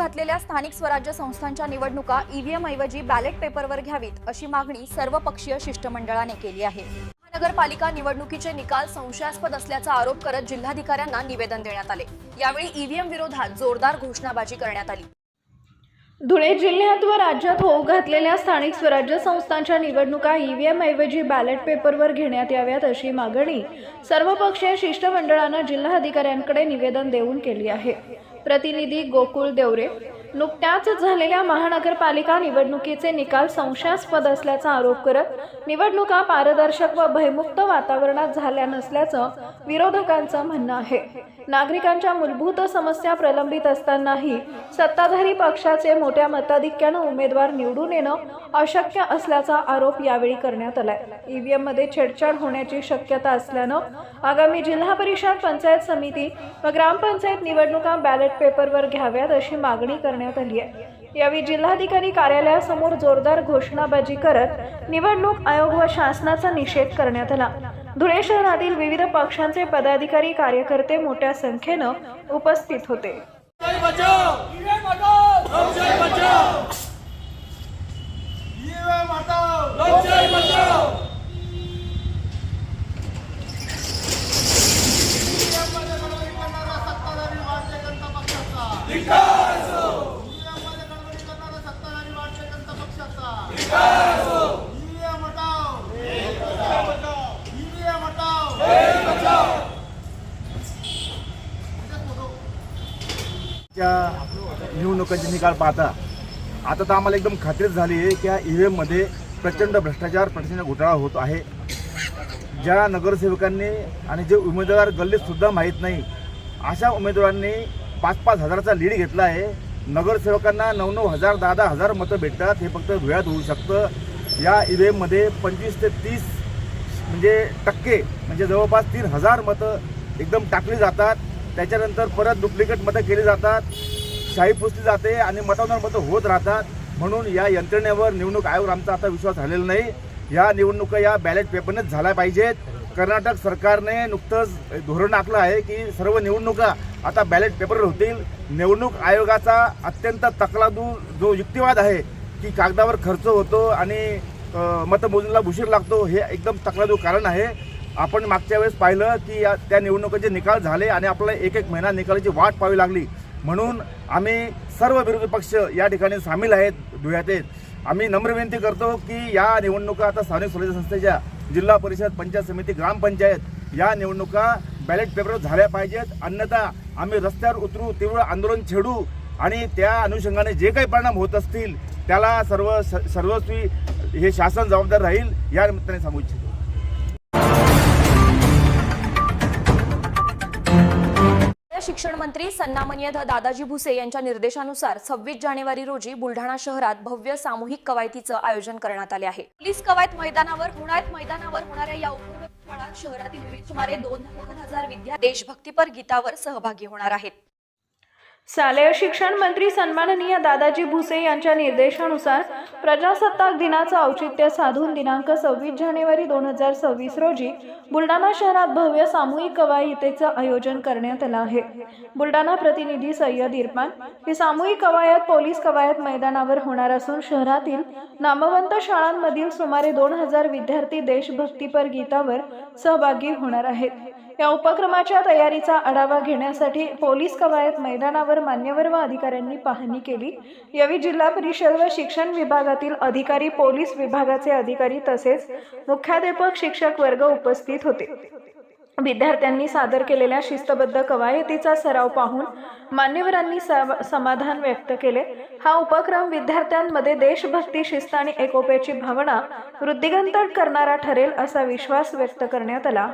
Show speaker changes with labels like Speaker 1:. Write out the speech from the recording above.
Speaker 1: घातलेल्या स्थानिक स्वराज्य संस्थांच्या निवडणुका ईव्हीएम ऐवजी बॅलेट पेपरवर घ्यावीत अशी मागणी सर्वपक्षीय शिष्टमंडळाने केली आहे. महानगरपालिका निवडणुकीचे निकाल संशयास्पद असल्याचा आरोप करत जिल्हाधिकाऱ्यांना निवेदन देण्यात आले. यावेळी ईव्हीएम विरोधात जोरदार घोषणाबाजी करण्यात आली.
Speaker 2: धुळे जिल्ह्यात व राज्यात होऊ घातलेल्या स्थानिक स्वराज्य संस्थांच्या निवडणुका ईव्हीएम ऐवजी बॅलेट पेपरवर घेण्यात याव्यात अशी मागणी सर्वपक्षीय शिष्टमंडळानं जिल्हाधिकाऱ्यांकडे निवेदन देऊन केली आहे. प्रतिनिधी गोकुळ देवरे नुकत्याच झालेल्या महानगरपालिका निवडणुकीचे निकाल संशयास्पद असल्याचा आरोप करत निवडणुका पारदर्शक व भयमुक्त वातावरणात झाल्या नसल्याचं विरोधकांचं म्हणणं आहे. नागरिकांच्या मूलभूत समस्या प्रलंबित असतानाही सत्ताधारी पक्षाचे मोठ्या मताधिक्यानं उमेदवार निवडून येणं अशक्य असल्याचा आरोप यावेळी करण्यात आलाय. ईव्हीएममध्ये छेडछाड होण्याची शक्यता असल्यानं आगामी जिल्हा परिषद पंचायत समिती व ग्रामपंचायत निवडणुका बॅलेट पेपरवर घ्याव्यात अशी मागणी करण्यात आली आहे. यावेळी जिल्हाधिकारी कार्यालयासमोर जोरदार घोषणाबाजी करत निवडणूक आयोग व शासनाचा निषेध करण्यात आला. धुळे शहरातील विविध पक्षांचे पदाधिकारी कार्यकर्ते मोठ्या संख्येनं उपस्थित होते.
Speaker 3: Because बचाओ ईव्हीएम हटाओ लोकशाही बचाओ ईव्हीएम हटाओ लोकशाही बचाओ ईव्हीएममध्ये गडबडी करणारा सत्ताधारी भारतीय जनता पक्षाचा धिक्कार असो ईव्हीएममध्ये गडबडी करणारा सत्ताधारी भारतीय जनता पक्षाचा धिक्कार असो ईव्हीएम हटाओ लोकशाही बचाओ ईव्हीएम हटाओ लोकशाही बचाओ
Speaker 4: त्या निवडणुकांचे निकाल पाहता आता तर आम्हाला एकदम खात्रीच झाली आहे की या ईव्हीएम एममध्ये प्रचंड भ्रष्टाचार प्रचंड घोटाळा होत आहे. ज्या नगरसेवकांनी आणि जे उमेदवार गल्लीतसुद्धा माहीत नाही अशा उमेदवारांनी पाच पाच हजाराचा लीड घेतला आहे. नगरसेवकांना नऊ नऊ हजार दहा दहा हजार मतं भेटतात हे फक्त वेळात होऊ शकतं. या ई व्ही एममध्ये पंचवीस ते तीस म्हणजे टक्के म्हणजे जवळपास तीन हजार मतं एकदम टाकली जातात. त्याच्यानंतर परत डुप्लिकेट मतं केली जातात. शाही पुसली जाते आणि मतांवर मतं होत राहतात. म्हणून या यंत्रणेवर निवडणूक आयोग आमचा आता विश्वास झालेला नाही. या निवडणुका या बॅलेट पेपरनेच झाल्या पाहिजेत. कर्नाटक सरकारने नुकतंच धोरण आखलं आहे की सर्व निवडणुका आता बॅलेट पेपरवर होतील. निवडणूक आयोगाचा अत्यंत तकलादू जो युक्तिवाद आहे की कागदावर खर्च होतो आणि मतमोजणीला उशीर लागतो हे एकदम तकलादू कारण आहे. आपण मागच्या वेळेस पाहिलं की या त्या निवडणुकीचे निकाल झाले आणि आपल्याला एक एक महिना निकालाची वाट पाहावी लागली. म्हणून आम्ही सर्व विरोधी पक्ष या ठिकाणी सामील आहेत धुळ्यात आहेत. आम्ही नम्र विनंती करतो की या निवडणुका आता स्थानिक स्वराज्य संस्थेच्या जिल्हा परिषद पंचायत समिती ग्रामपंचायत या निवडणुका बॅलेट पेपरवर झाल्या पाहिजेत. अन्यथा आम्ही रस्त्यावर उतरू तीव्र आंदोलन छेडू आणि त्या अनुषंगाने जे काही परिणाम होत असतील त्याला सर्व स- सर्वस्वी हे शासन जबाबदार राहील या निमित्ताने सांगू इच्छितो.
Speaker 1: शिक्षण मंत्री सन्माननीय ध- दादाजी भुसे यांच्या निर्देशानुसार सव्वीस जानेवारी रोजी बुलढाणा शहरात भव्य सामूहिक कवायतीचं आयोजन करण्यात आले आहे. पोलीस कवायत मैदानावर हुणायत मैदानावर होणाऱ्या या उपक्रमात शहरातील सुमारे दोन दोन हजार विद्यार्थी देशभक्तीपर गीतावर सहभागी होणार आहेत.
Speaker 2: शालेय शिक्षण मंत्री सन्माननीय दादाजी भुसे यांच्या निर्देशानुसार प्रजासत्ताक दिनाचं औचित्य साधून दिनांक सव्वीस जानेवारी दोन हजार सव्वीस रोजी बुलढाणा शहरात भव्य सामूहिक कवायतीचं आयोजन करण्यात आलं आहे. बुलढाणा प्रतिनिधी सय्यद इरफान ही सामूहिक कवायत पोलीस कवायत मैदानावर होणार असून शहरातील नामवंत शाळांमधील सुमारे दोन हजार विद्यार्थी देशभक्तीपर गीतावर सहभागी होणार आहेत. या उपक्रमाच्या तयारीचा आढावा घेण्यासाठी पोलीस कवायत मैदानावर मान्यवर व अधिकाऱ्यांनी पाहणी केली. यावेळी जिल्हा परिषद व शिक्षण विभागातील अधिकारी पोलीस विभागाचे अधिकारी तसेच मुख्याध्यापक शिक्षक वर्ग उपस्थित होते. विद्यार्थ्यांनी सादर केलेल्या शिस्तबद्ध कवायतीचा सराव पाहून मान्यवरांनी समाधान व्यक्त केले. हा उपक्रम विद्यार्थ्यांमध्ये देशभक्ती शिस्त आणि एकोप्याची भावना वृद्धिगंत करणारा ठरेल असा विश्वास व्यक्त करण्यात आला.